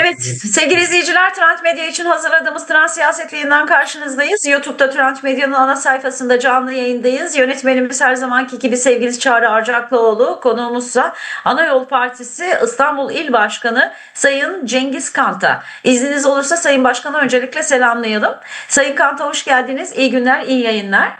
Evet sevgili izleyiciler Trend Medya için hazırladığımız Trend Siyaset yayından karşınızdayız. YouTube'da Trend Medya'nın ana sayfasında canlı yayındayız. Yönetmenimiz her zamanki gibi sevgili Çağrı Arcaklıoğlu. Konuğumuzsa Ana Yol Partisi İstanbul İl Başkanı Sayın Cengiz Kanta. İzniniz olursa Sayın Başkan'ı öncelikle selamlayalım. Sayın Kanta hoş geldiniz. İyi günler, iyi yayınlar.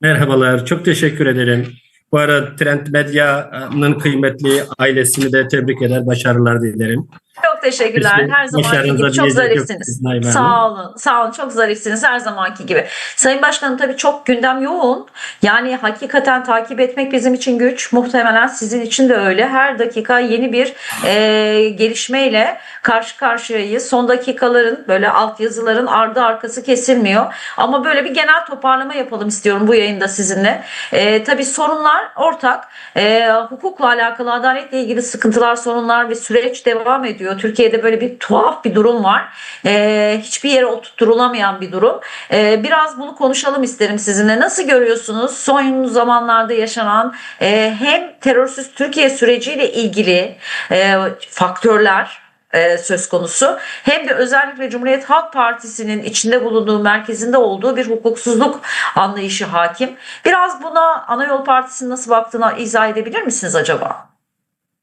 Merhabalar, çok teşekkür ederim. Bu arada Trend Medya'nın kıymetli ailesini de tebrik eder, başarılar dilerim. Çok teşekkler. Bizim Her zamanki gibi çok yok zarifsiniz. Sağ olun. Sağ olun. Çok zarifsiniz her zamanki gibi. Sayın Başkanım tabii çok gündem yoğun. Yani hakikaten takip etmek bizim için güç. Muhtemelen sizin için de öyle. Her dakika yeni bir e, gelişmeyle karşı karşıyayız. Son dakikaların böyle altyazıların ardı arkası kesilmiyor. Ama böyle bir genel toparlama yapalım istiyorum bu yayında sizinle. E, tabii sorunlar ortak. E, hukukla alakalı, adaletle ilgili sıkıntılar, sorunlar ve süreç devam ediyor. Türkiye'de böyle bir tuhaf bir durum var. E, hiçbir yere oturtturulamayan bir durum. E, biraz bunu konuşalım isterim sizinle. Nasıl görüyorsunuz son zamanlarda yaşanan e, hem terörsüz Türkiye süreciyle ilgili e, faktörler e, söz konusu hem de özellikle Cumhuriyet Halk Partisi'nin içinde bulunduğu merkezinde olduğu bir hukuksuzluk anlayışı hakim. Biraz buna Ana Yol Partisi'nin nasıl baktığına izah edebilir misiniz acaba?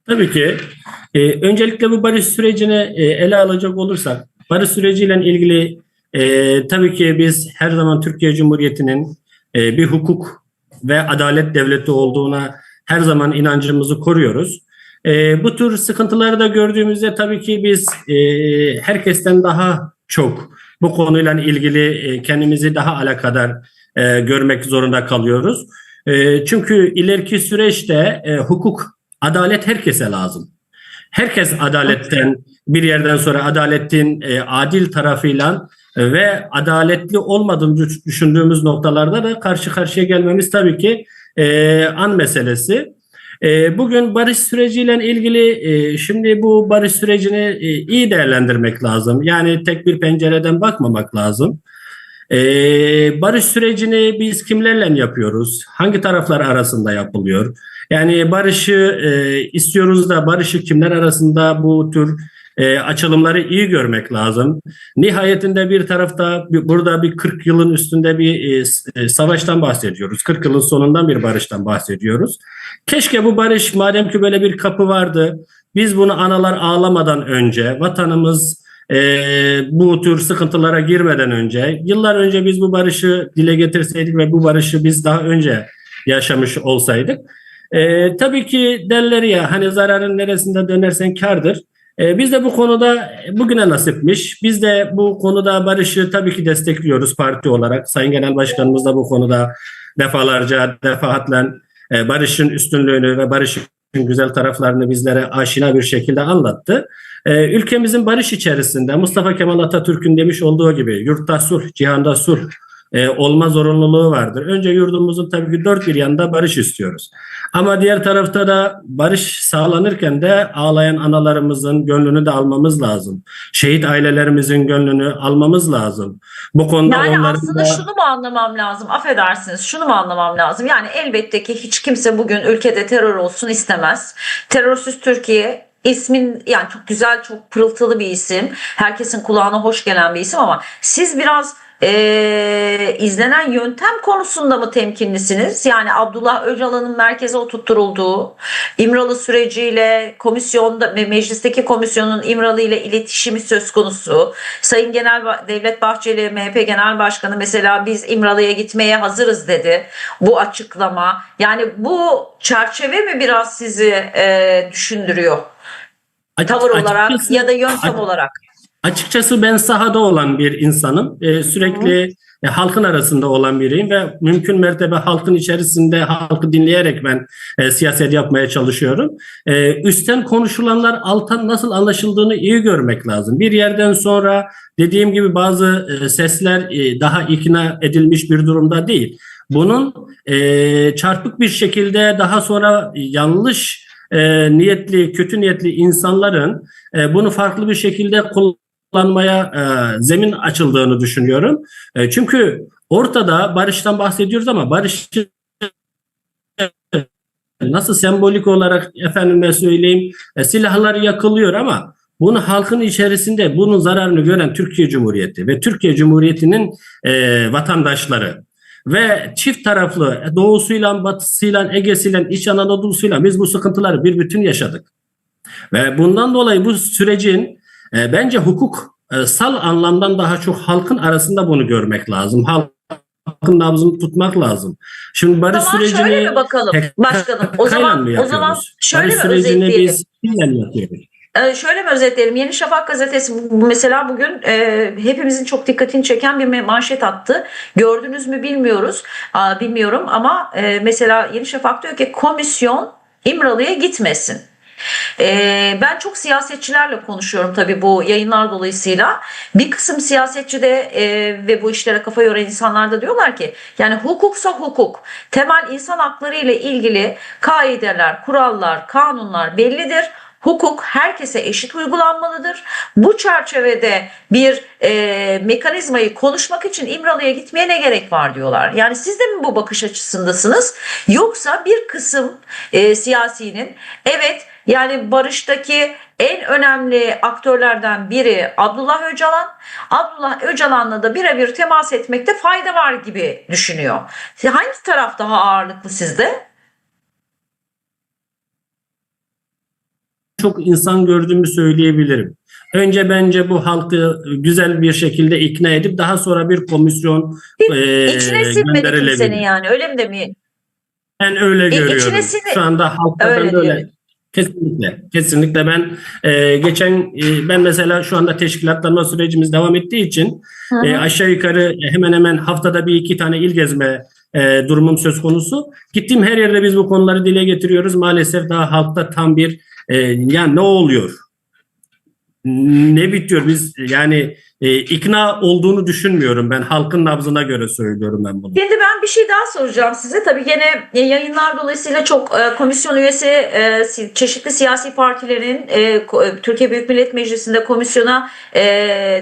Tabii ki. Ee, öncelikle bu barış sürecini e, ele alacak olursak, barış süreciyle ilgili e, tabii ki biz her zaman Türkiye Cumhuriyeti'nin e, bir hukuk ve adalet devleti olduğuna her zaman inancımızı koruyoruz. E, bu tür sıkıntıları da gördüğümüzde tabii ki biz e, herkesten daha çok bu konuyla ilgili e, kendimizi daha alakadar e, görmek zorunda kalıyoruz. E, çünkü ileriki süreçte e, hukuk, adalet herkese lazım. Herkes adaletten bir yerden sonra adaletin e, adil tarafıyla e, ve adaletli olmadığını düşündüğümüz noktalarda da karşı karşıya gelmemiz tabii ki e, an meselesi. E, bugün barış süreciyle ilgili e, şimdi bu barış sürecini e, iyi değerlendirmek lazım. Yani tek bir pencereden bakmamak lazım. E, barış sürecini biz kimlerle yapıyoruz? Hangi taraflar arasında yapılıyor? Yani barışı e, istiyoruz da barışı kimler arasında bu tür e, açılımları iyi görmek lazım. Nihayetinde bir tarafta bir- burada bir 40 yılın üstünde bir e, e, savaştan bahsediyoruz. 40 yılın sonundan bir barıştan bahsediyoruz. Keşke bu barış madem ki böyle bir kapı vardı biz bunu analar ağlamadan önce vatanımız e, bu tür sıkıntılara girmeden önce yıllar önce biz bu barışı dile getirseydik ve bu barışı biz daha önce yaşamış olsaydık e, tabii ki derler ya hani zararın neresinde dönersen kardır. E, biz de bu konuda bugüne nasipmiş. Biz de bu konuda barışı tabii ki destekliyoruz parti olarak. Sayın Genel Başkanımız da bu konuda defalarca defaatlen e, barışın üstünlüğünü ve barışın güzel taraflarını bizlere aşina bir şekilde anlattı. E, ülkemizin barış içerisinde Mustafa Kemal Atatürk'ün demiş olduğu gibi yurtta sulh, cihanda sulh e, olma zorunluluğu vardır. Önce yurdumuzun tabii ki dört bir yanında barış istiyoruz. Ama diğer tarafta da barış sağlanırken de ağlayan analarımızın gönlünü de almamız lazım. Şehit ailelerimizin gönlünü almamız lazım. Bu konuda Yani onların aslında da- şunu mu anlamam lazım? Affedersiniz şunu mu anlamam lazım? Yani elbette ki hiç kimse bugün ülkede terör olsun istemez. Terörsüz Türkiye ismin yani çok güzel çok pırıltılı bir isim. Herkesin kulağına hoş gelen bir isim ama siz biraz eee, izlenen yöntem konusunda mı temkinlisiniz? Yani Abdullah Öcalan'ın merkeze oturtturulduğu İmralı süreciyle komisyonda me- meclisteki komisyonun İmralı ile iletişimi söz konusu. Sayın Genel Devlet Bahçeli MHP Genel Başkanı mesela biz İmralı'ya gitmeye hazırız dedi. Bu açıklama yani bu çerçeve mi biraz sizi e, düşündürüyor? Tavır olarak ya da yöntem olarak. Açıkçası ben sahada olan bir insanım. Ee, sürekli e, halkın arasında olan biriyim ve mümkün mertebe halkın içerisinde halkı dinleyerek ben e, siyaset yapmaya çalışıyorum. E, üstten konuşulanlar alttan nasıl anlaşıldığını iyi görmek lazım. Bir yerden sonra dediğim gibi bazı e, sesler e, daha ikna edilmiş bir durumda değil. Bunun e, çarpık bir şekilde daha sonra yanlış e, niyetli, kötü niyetli insanların e, bunu farklı bir şekilde kullanmaya e, zemin açıldığını düşünüyorum. E, çünkü ortada barıştan bahsediyoruz ama barış nasıl sembolik olarak efendime söyleyeyim e, silahlar yakılıyor ama bunu halkın içerisinde bunun zararını gören Türkiye Cumhuriyeti ve Türkiye Cumhuriyeti'nin e, vatandaşları ve çift taraflı doğusuyla, batısıyla, Ege'siyle, İç Anadolu'suyla biz bu sıkıntıları bir bütün yaşadık. Ve bundan dolayı bu sürecin e, bence hukuk e, sal anlamdan daha çok halkın arasında bunu görmek lazım. Halkın nabzını tutmak lazım. Şimdi O barış zaman sürecini şöyle mi bakalım başkanım? O zaman o zaman şöyle barış mi sürecini özetleyelim? biz? Ee, şöyle mi özetleyelim? Yeni Şafak gazetesi mesela bugün e, hepimizin çok dikkatini çeken bir manşet attı. Gördünüz mü bilmiyoruz. Aa, bilmiyorum ama e, mesela Yeni Şafak diyor ki komisyon İmralı'ya gitmesin. Ee, ben çok siyasetçilerle konuşuyorum tabii bu yayınlar dolayısıyla. Bir kısım siyasetçi de e, ve bu işlere kafa yoran insanlar da diyorlar ki yani hukuksa hukuk, temel insan hakları ile ilgili kaideler, kurallar, kanunlar bellidir. Hukuk herkese eşit uygulanmalıdır. Bu çerçevede bir e, mekanizmayı konuşmak için İmralı'ya gitmeye ne gerek var diyorlar. Yani siz de mi bu bakış açısındasınız? Yoksa bir kısım e, siyasinin evet yani barıştaki en önemli aktörlerden biri Abdullah Öcalan. Abdullah Öcalan'la da birebir temas etmekte fayda var gibi düşünüyor. Hangi taraf daha ağırlıklı sizde? çok insan gördüğümü söyleyebilirim. Önce bence bu halkı güzel bir şekilde ikna edip daha sonra bir komisyon e, İçine sinmedi kimsenin yani öyle mi demeyi? Ben öyle E, görüyorum. sine- Şu anda halkta Öyle ben böyle. Kesinlikle kesinlikle ben e, geçen e, ben mesela şu anda teşkilatlanma sürecimiz devam ettiği için Hı e, aşağı yukarı hemen hemen haftada bir iki tane il gezme e, durumum söz konusu. Gittiğim her yerde biz bu konuları dile getiriyoruz. Maalesef daha halkta tam bir e, yani ne oluyor? Ne bitiyor? Biz yani e, ikna olduğunu düşünmüyorum ben. Halkın nabzına göre söylüyorum ben bunu. Şimdi ben bir şey daha soracağım size. Tabii gene e, yayınlar dolayısıyla çok e, komisyon üyesi e, çeşitli siyasi partilerin e, e, Türkiye Büyük Millet Meclisi'nde komisyona e,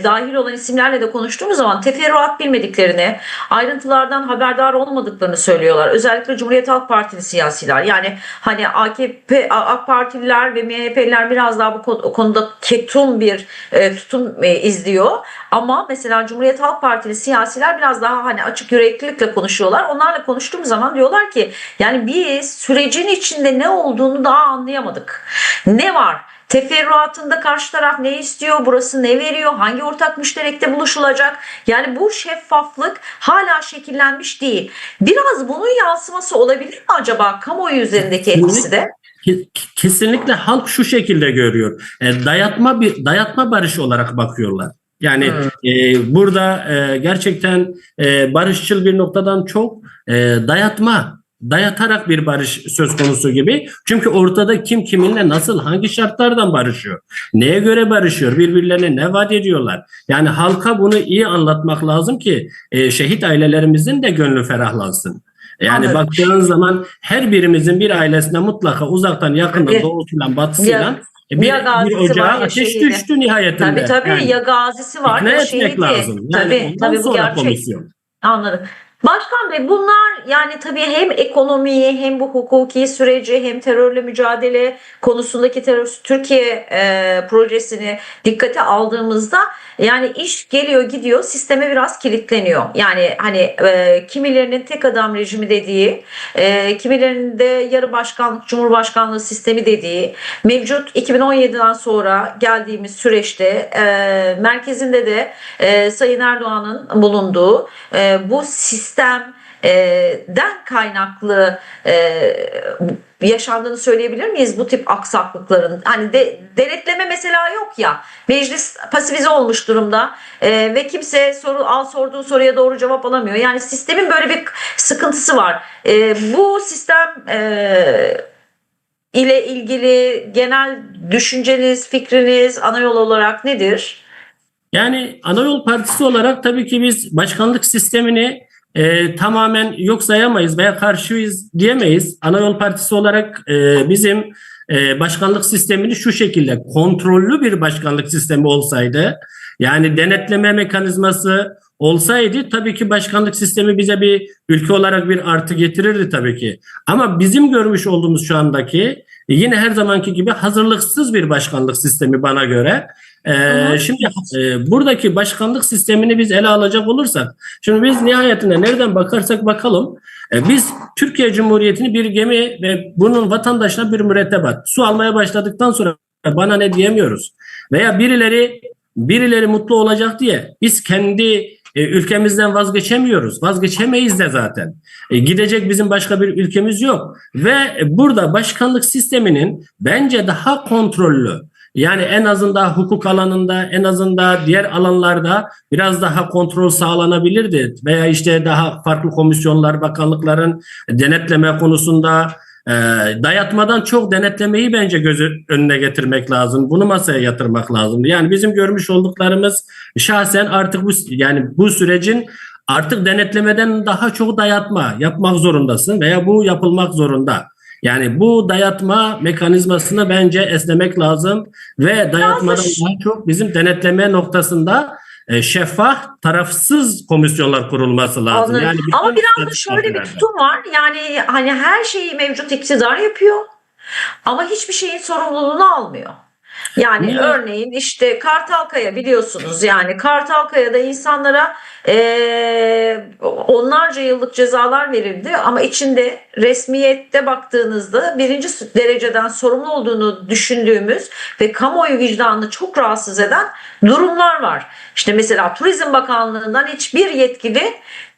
dahil olan isimlerle de konuştuğumuz zaman teferruat bilmediklerini, ayrıntılardan haberdar olmadıklarını söylüyorlar. Özellikle Cumhuriyet Halk Partili siyasiler. Yani hani AKP, AK Partililer ve MHP'liler biraz daha bu konu- konuda ketum bir e, tutum e, izliyor. Ama mesela Cumhuriyet Halk Partili siyasiler biraz daha hani açık yüreklilikle konuşuyorlar. Onlarla konuştuğum zaman diyorlar ki yani biz sürecin içinde ne olduğunu daha anlayamadık. Ne var? Teferruatında karşı taraf ne istiyor, burası ne veriyor, hangi ortak müşterekte buluşulacak? Yani bu şeffaflık hala şekillenmiş değil. Biraz bunun yansıması olabilir mi acaba kamuoyu üzerindeki etkisi de? Ke- Kesinlikle halk şu şekilde görüyor. E, dayatma bir dayatma barışı olarak bakıyorlar. Yani e, burada e, gerçekten e, barışçıl bir noktadan çok e, dayatma, dayatarak bir barış söz konusu gibi. Çünkü ortada kim kiminle nasıl, hangi şartlardan barışıyor, neye göre barışıyor, birbirlerine ne vaat ediyorlar. Yani halka bunu iyi anlatmak lazım ki e, şehit ailelerimizin de gönlü ferahlansın. Yani Anladım. baktığın zaman her birimizin bir ailesine mutlaka uzaktan yakından Tabii. doğusuyla batısıyla bir, ya gazisi bir ocağa var ateş şehidi. düştü nihayetinde. Tabii tabii Yani ya gazisi var ya şehidi. lazım. Yani tabii tabii bu gerçek. komisyon. Anladım. Başkan Bey bunlar yani tabii hem ekonomiyi hem bu hukuki süreci hem terörle mücadele konusundaki terör Türkiye e, projesini dikkate aldığımızda yani iş geliyor gidiyor sisteme biraz kilitleniyor. Yani hani e, kimilerinin tek adam rejimi dediği, e, kimilerinin de yarı başkanlık, cumhurbaşkanlığı sistemi dediği, mevcut 2017'den sonra geldiğimiz süreçte e, merkezinde de e, Sayın Erdoğan'ın bulunduğu e, bu sistemden kaynaklı e, yaşandığını söyleyebilir miyiz bu tip aksaklıkların? Hani de, denetleme mesela yok ya. Meclis pasifize olmuş durumda e, ve kimse soru al sorduğu soruya doğru cevap alamıyor. Yani sistemin böyle bir sıkıntısı var. E, bu sistem e, ile ilgili genel düşünceniz, fikriniz ana yol olarak nedir? Yani Anayol Partisi olarak tabii ki biz başkanlık sistemini e, tamamen yok sayamayız veya karşıyız diyemeyiz. Anayol Partisi olarak e, bizim e, başkanlık sistemini şu şekilde kontrollü bir başkanlık sistemi olsaydı yani denetleme mekanizması olsaydı tabii ki başkanlık sistemi bize bir ülke olarak bir artı getirirdi tabii ki. Ama bizim görmüş olduğumuz şu andaki yine her zamanki gibi hazırlıksız bir başkanlık sistemi bana göre. E, hı. şimdi e, buradaki başkanlık sistemini biz ele alacak olursak, şimdi biz nihayetinde nereden bakarsak bakalım, e, biz Türkiye Cumhuriyeti'ni bir gemi ve bunun vatandaşına bir mürettebat. Su almaya başladıktan sonra bana ne diyemiyoruz. Veya birileri birileri mutlu olacak diye biz kendi e, ülkemizden vazgeçemiyoruz. Vazgeçemeyiz de zaten. E, gidecek bizim başka bir ülkemiz yok. Ve burada başkanlık sisteminin bence daha kontrollü yani en azından hukuk alanında en azından diğer alanlarda biraz daha kontrol sağlanabilirdi. Veya işte daha farklı komisyonlar, bakanlıkların denetleme konusunda e, dayatmadan çok denetlemeyi bence gözü önüne getirmek lazım. Bunu masaya yatırmak lazım. Yani bizim görmüş olduklarımız şahsen artık bu yani bu sürecin artık denetlemeden daha çok dayatma yapmak zorundasın veya bu yapılmak zorunda. Yani bu dayatma mekanizmasını bence esnemek lazım ve dayatmadan daha çok bizim denetleme noktasında e, şeffaf, tarafsız komisyonlar kurulması lazım. Anladım. Yani bütün Ama biraz da şöyle bir tutum var. Yani hani her şeyi mevcut iktidar yapıyor ama hiçbir şeyin sorumluluğunu almıyor. Yani Niye? örneğin işte Kartalkaya biliyorsunuz yani Kartalkaya'da insanlara eee, onlarca yıllık cezalar verildi ama içinde resmiyette baktığınızda birinci dereceden sorumlu olduğunu düşündüğümüz ve kamuoyu vicdanını çok rahatsız eden durumlar var. İşte mesela Turizm Bakanlığı'ndan hiçbir yetkili e,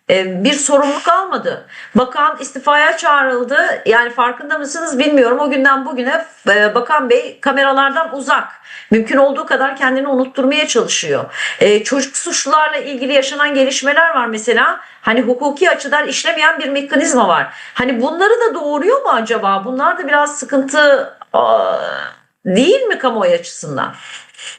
bir sorumluluk almadı. Bakan istifaya çağrıldı. Yani farkında mısınız bilmiyorum. O günden bugüne e, Bakan Bey kameralardan uzak. Mümkün olduğu kadar kendini unutturmaya çalışıyor. E, çocuk suçlularla ilgili yaşanan gelişmeler var mesela. Hani hukuki açıdan işlemeyen bir mekanizma var. Hani bunları da doğuruyor mu acaba? Bunlar da biraz sıkıntı değil mi kamuoyu açısından?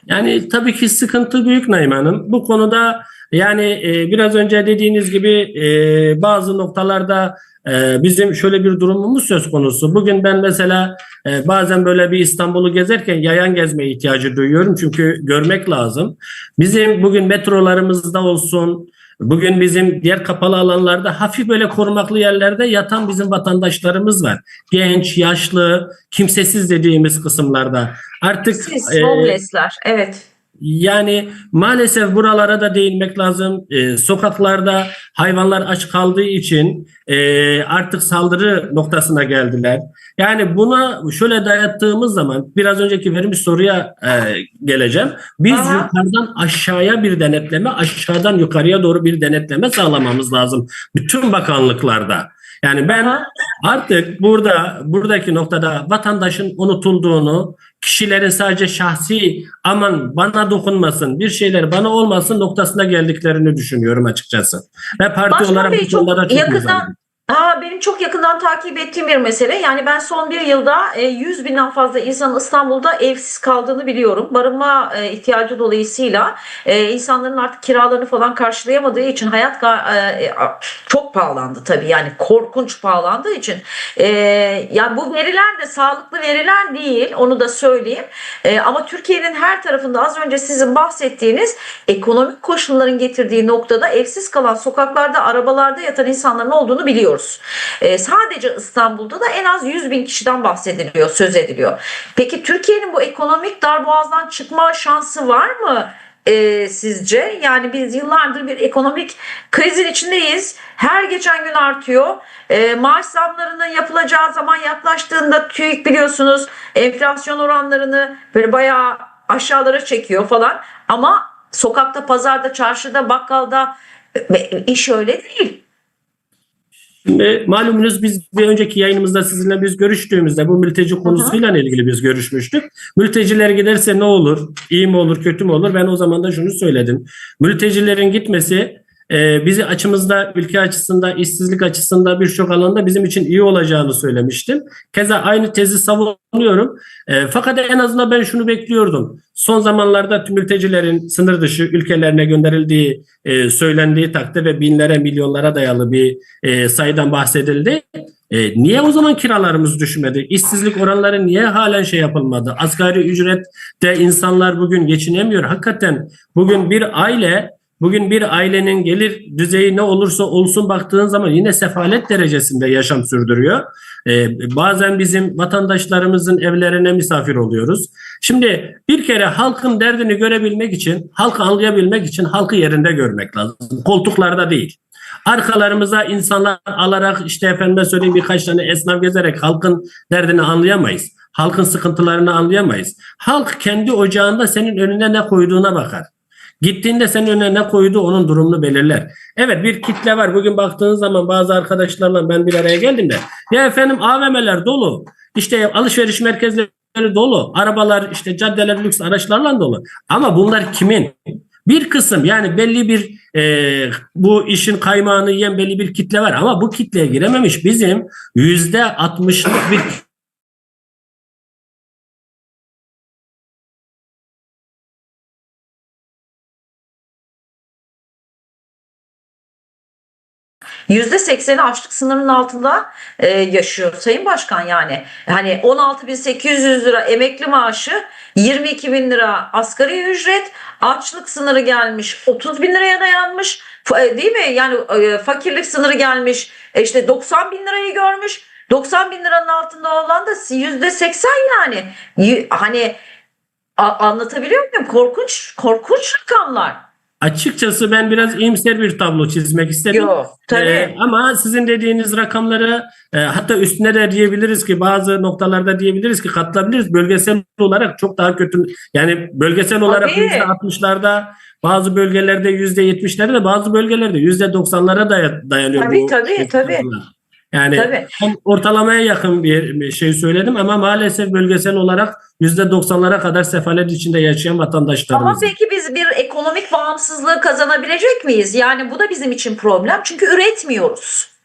Yani tabii ki sıkıntı büyük Naim Hanım. Bu konuda yani e, biraz önce dediğiniz gibi e, bazı noktalarda e, bizim şöyle bir durumumuz söz konusu. Bugün ben mesela e, bazen böyle bir İstanbul'u gezerken yayan gezmeye ihtiyacı duyuyorum. Çünkü görmek lazım. Bizim bugün metrolarımızda olsun, Bugün bizim diğer kapalı alanlarda hafif böyle korumaklı yerlerde yatan bizim vatandaşlarımız var. Genç, yaşlı, kimsesiz dediğimiz kısımlarda. Artık Siz e, homeless'ler evet. Yani maalesef buralara da değinmek lazım. Ee, sokaklarda hayvanlar aç kaldığı için e, artık saldırı noktasına geldiler. Yani buna şöyle dayattığımız zaman biraz önceki verilmiş soruya e, geleceğim. Biz Aha. yukarıdan aşağıya bir denetleme, aşağıdan yukarıya doğru bir denetleme sağlamamız lazım. Bütün bakanlıklarda. Yani ben. Artık burada buradaki noktada vatandaşın unutulduğunu, kişilerin sadece şahsi aman bana dokunmasın, bir şeyler bana olmasın noktasına geldiklerini düşünüyorum açıkçası. Ve parti Başkan olarak Bey bu konuda da çok çok yakından. Aa, benim çok yakından takip ettiğim bir mesele. Yani ben son bir yılda e, 100 binden fazla insanın İstanbul'da evsiz kaldığını biliyorum. Barınma e, ihtiyacı dolayısıyla e, insanların artık kiralarını falan karşılayamadığı için hayat e, çok pahalandı tabii. Yani korkunç pahalandığı için. E, yani bu veriler de sağlıklı veriler değil. Onu da söyleyeyim. E, ama Türkiye'nin her tarafında az önce sizin bahsettiğiniz ekonomik koşulların getirdiği noktada evsiz kalan sokaklarda, arabalarda yatan insanların olduğunu biliyoruz. Ee, sadece İstanbul'da da en az 100 bin kişiden bahsediliyor, söz ediliyor. Peki Türkiye'nin bu ekonomik darboğazdan çıkma şansı var mı? e, sizce? Yani biz yıllardır bir ekonomik krizin içindeyiz. Her geçen gün artıyor. E, maaş zamlarının yapılacağı zaman yaklaştığında TÜİK biliyorsunuz enflasyon oranlarını böyle bayağı aşağılara çekiyor falan. Ama sokakta, pazarda, çarşıda, bakkalda e, iş öyle değil. Şimdi malumunuz biz bir önceki yayınımızda sizinle biz görüştüğümüzde bu mülteci konusuyla ilgili biz görüşmüştük. Mülteciler giderse ne olur? İyi mi olur, kötü mü olur? Ben o zaman da şunu söyledim. Mültecilerin gitmesi e, bizi açımızda, ülke açısında, işsizlik açısında birçok alanda bizim için iyi olacağını söylemiştim. Keza aynı tezi savunuyorum. E, fakat en azından ben şunu bekliyordum. Son zamanlarda tüm mültecilerin sınır dışı ülkelerine gönderildiği e, söylendiği takdirde binlere milyonlara dayalı bir e, sayıdan bahsedildi. E, niye o zaman kiralarımız düşmedi? İşsizlik oranları niye halen şey yapılmadı? Asgari ücrette insanlar bugün geçinemiyor. Hakikaten bugün bir aile bugün bir ailenin gelir düzeyi ne olursa olsun baktığın zaman yine sefalet derecesinde yaşam sürdürüyor. Ee, bazen bizim vatandaşlarımızın evlerine misafir oluyoruz. Şimdi bir kere halkın derdini görebilmek için, halkı anlayabilmek için halkı yerinde görmek lazım. Koltuklarda değil. Arkalarımıza insanlar alarak işte efendime söyleyeyim birkaç tane esnaf gezerek halkın derdini anlayamayız. Halkın sıkıntılarını anlayamayız. Halk kendi ocağında senin önüne ne koyduğuna bakar. Gittiğinde senin önüne ne koydu onun durumunu belirler. Evet bir kitle var. Bugün baktığın zaman bazı arkadaşlarla ben bir araya geldim de. Ya efendim AVM'ler dolu. İşte alışveriş merkezleri dolu. Arabalar işte caddeler lüks araçlarla dolu. Ama bunlar kimin? Bir kısım yani belli bir e, bu işin kaymağını yiyen belli bir kitle var ama bu kitleye girememiş bizim yüzde altmışlık bir %80'i açlık sınırının altında e, yaşıyor Sayın Başkan yani. Hani 16.800 lira emekli maaşı, 22 bin lira asgari ücret, açlık sınırı gelmiş 30 bin liraya dayanmış. E, Değil mi? Yani e, fakirlik sınırı gelmiş e, işte 90 bin lirayı görmüş. 90 bin liranın altında olan da %80 yani. Hani anlatabiliyor muyum? Korkunç, korkunç rakamlar. Açıkçası ben biraz iyimser bir tablo çizmek istedim. Yok tabii. Ee, ama sizin dediğiniz rakamları e, hatta üstüne de diyebiliriz ki bazı noktalarda diyebiliriz ki katılabiliriz. Bölgesel olarak çok daha kötü yani bölgesel olarak Tabii. yüzde altmışlarda bazı bölgelerde yüzde yetmişlerde bazı bölgelerde yüzde doksanlara daya- dayanıyor Tabii, bu. tabii, şey tabii. Yani Tabii. ben ortalamaya yakın bir şey söyledim ama maalesef bölgesel olarak yüzde doksanlara kadar sefalet içinde yaşayan vatandaşlarımız. Ama peki biz bir ekonomik bağımsızlığı kazanabilecek miyiz? Yani bu da bizim için problem. Çünkü üretmiyoruz.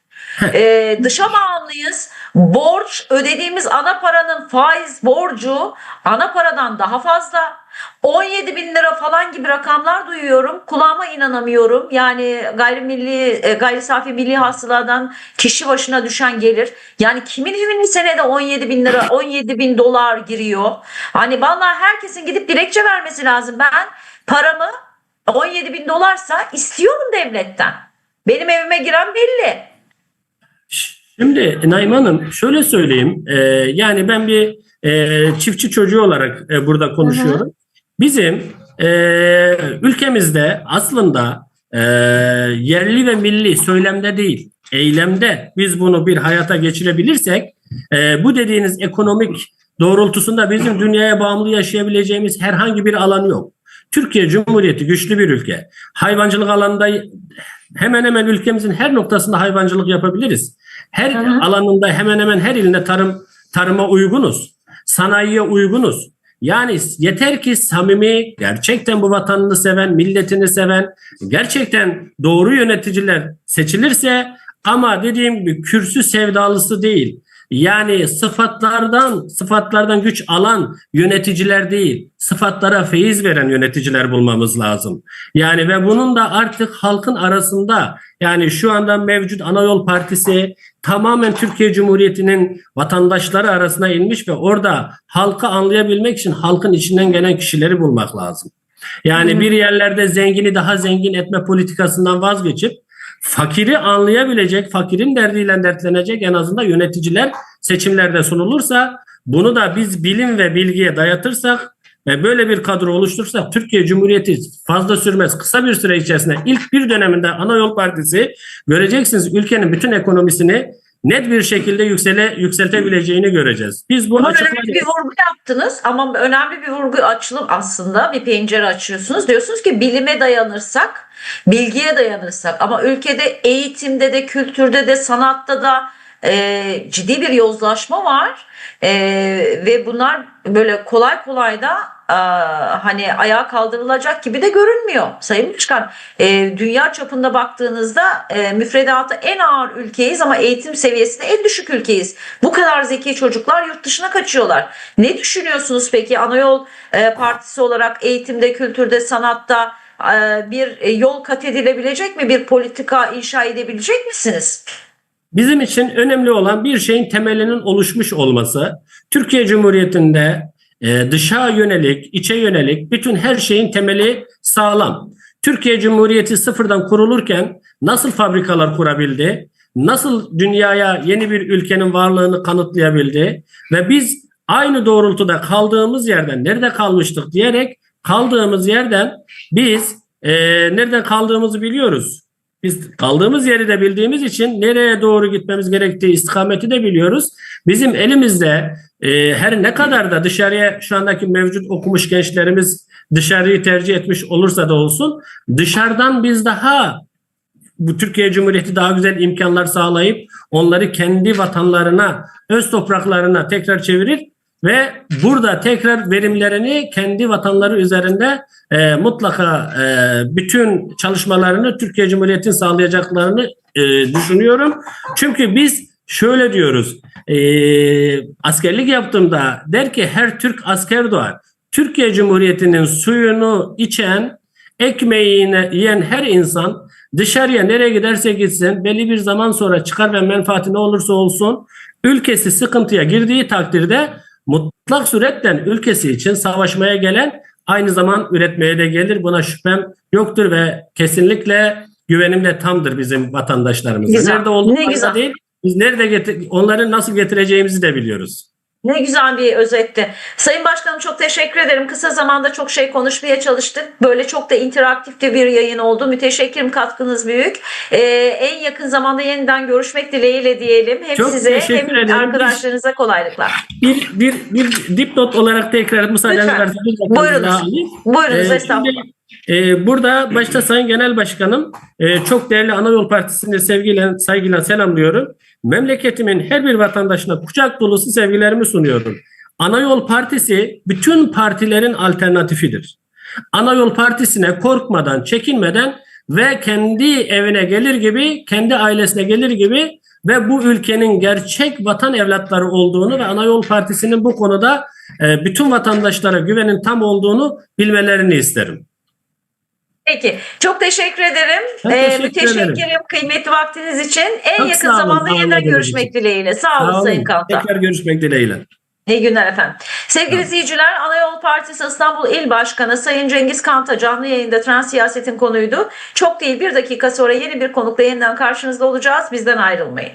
Ee, dışa bağımlıyız. Borç ödediğimiz ana paranın faiz borcu ana paradan daha fazla. 17 bin lira falan gibi rakamlar duyuyorum. Kulağıma inanamıyorum. Yani gayrimilli, e, gayri safi milli hasıladan kişi başına düşen gelir. Yani kimin evine senede 17 bin lira, 17 bin dolar giriyor? Hani vallahi herkesin gidip dilekçe vermesi lazım. Ben paramı 17 bin dolarsa istiyorum devletten. Benim evime giren belli. Şimdi Naim Hanım şöyle söyleyeyim. Ee, yani ben bir e, çiftçi çocuğu olarak e, burada konuşuyorum. Bizim e, ülkemizde aslında e, yerli ve milli söylemde değil, eylemde biz bunu bir hayata geçirebilirsek e, bu dediğiniz ekonomik doğrultusunda bizim dünyaya bağımlı yaşayabileceğimiz herhangi bir alan yok. Türkiye Cumhuriyeti güçlü bir ülke. Hayvancılık alanında hemen hemen ülkemizin her noktasında hayvancılık yapabiliriz. Her Hı hı. alanında hemen hemen her iline tarım tarıma uygunuz. Sanayiye uygunuz. Yani yeter ki samimi, gerçekten bu vatanını seven, milletini seven, gerçekten doğru yöneticiler seçilirse ama dediğim gibi kürsü sevdalısı değil. Yani sıfatlardan sıfatlardan güç alan yöneticiler değil, sıfatlara feyiz veren yöneticiler bulmamız lazım. Yani ve bunun da artık halkın arasında yani şu anda mevcut Anayol Partisi tamamen Türkiye Cumhuriyeti'nin vatandaşları arasına inmiş ve orada halkı anlayabilmek için halkın içinden gelen kişileri bulmak lazım. Yani hı. bir yerlerde zengini daha zengin etme politikasından vazgeçip fakiri anlayabilecek, fakirin derdiyle dertlenecek en azından yöneticiler seçimlerde sunulursa bunu da biz bilim ve bilgiye dayatırsak ve böyle bir kadro oluşturursak Türkiye Cumhuriyeti fazla sürmez. Kısa bir süre içerisinde ilk bir döneminde Ana Yol Partisi göreceksiniz ülkenin bütün ekonomisini net bir şekilde yüksele, yükseltebileceğini göreceğiz. Biz bu açıklamayı önemli bir vurgu yaptınız ama önemli bir vurgu açılım aslında bir pencere açıyorsunuz. Diyorsunuz ki bilime dayanırsak, bilgiye dayanırsak ama ülkede eğitimde de, kültürde de, sanatta da e, ciddi bir yozlaşma var. E, ve bunlar böyle kolay kolay da e, hani ayağa kaldırılacak gibi de görünmüyor Sayın Başkan. E, dünya çapında baktığınızda e, müfredatı en ağır ülkeyiz ama eğitim seviyesinde en düşük ülkeyiz. Bu kadar zeki çocuklar yurt dışına kaçıyorlar. Ne düşünüyorsunuz peki Anayol e, Partisi olarak eğitimde, kültürde, sanatta e, bir yol kat edilebilecek mi? Bir politika inşa edebilecek misiniz? Bizim için önemli olan bir şeyin temelinin oluşmuş olması. Türkiye Cumhuriyeti'nde e, dışa yönelik, içe yönelik bütün her şeyin temeli sağlam. Türkiye Cumhuriyeti sıfırdan kurulurken nasıl fabrikalar kurabildi? Nasıl dünyaya yeni bir ülkenin varlığını kanıtlayabildi? Ve biz aynı doğrultuda kaldığımız yerden nerede kalmıştık diyerek kaldığımız yerden biz e, nereden kaldığımızı biliyoruz. Biz kaldığımız yeri de bildiğimiz için nereye doğru gitmemiz gerektiği istikameti de biliyoruz. Bizim elimizde e, her ne kadar da dışarıya şu andaki mevcut okumuş gençlerimiz dışarıyı tercih etmiş olursa da olsun dışarıdan biz daha bu Türkiye Cumhuriyeti daha güzel imkanlar sağlayıp onları kendi vatanlarına, öz topraklarına tekrar çevirir ve burada tekrar verimlerini kendi vatanları üzerinde e, mutlaka e, bütün çalışmalarını Türkiye Cumhuriyeti'nin sağlayacaklarını e, düşünüyorum. Çünkü biz şöyle diyoruz. E, askerlik yaptığımda der ki her Türk asker doğar. Türkiye Cumhuriyeti'nin suyunu içen, ekmeğini yiyen her insan dışarıya nereye giderse gitsin belli bir zaman sonra çıkar ve menfaati ne olursa olsun ülkesi sıkıntıya girdiği takdirde mutlak suretten ülkesi için savaşmaya gelen aynı zaman üretmeye de gelir. Buna şüphem yoktur ve kesinlikle güvenim de tamdır bizim vatandaşlarımıza. Güzel. Nerede güzel. değil, biz nerede getir onları nasıl getireceğimizi de biliyoruz. Ne güzel bir özetti. Sayın Başkanım çok teşekkür ederim. Kısa zamanda çok şey konuşmaya çalıştık. Böyle çok da interaktif de bir yayın oldu. Müteşekkirim katkınız büyük. Ee, en yakın zamanda yeniden görüşmek dileğiyle diyelim. Hem Çok size hem ederim. arkadaşlarınıza kolaylıklar. Bir, bir, bir dipnot olarak tekrar müsaadeniz varsa Buyurunuz. Buyurunuz Ee, estağfurullah. şimdi, e, burada başta Sayın Genel Başkanım e, çok değerli Anayol Partisi'ni sevgiyle, saygıyla selamlıyorum. Memleketimin her bir vatandaşına kucak dolusu sevgilerimi sunuyorum. Anayol Partisi bütün partilerin alternatifidir. Anayol Partisi'ne korkmadan, çekinmeden ve kendi evine gelir gibi, kendi ailesine gelir gibi ve bu ülkenin gerçek vatan evlatları olduğunu ve Anayol Partisi'nin bu konuda e, bütün vatandaşlara güvenin tam olduğunu bilmelerini isterim. Peki. Çok teşekkür ederim. Ben Ee, teşekkür ederim. kıymetli vaktiniz için. En Çok yakın olun, zamanda yeniden görüşmek için. dileğiyle. Sağ olun Sağ Sayın olun. Kantar. Tekrar görüşmek dileğiyle. İyi günler efendim. Sevgili Tamam. izleyiciler, Anayol Partisi İstanbul İl Başkanı Sayın Cengiz Kanta canlı yayında trans siyasetin konuydu. Çok değil bir dakika sonra yeni bir konukla yeniden karşınızda olacağız. Bizden ayrılmayın.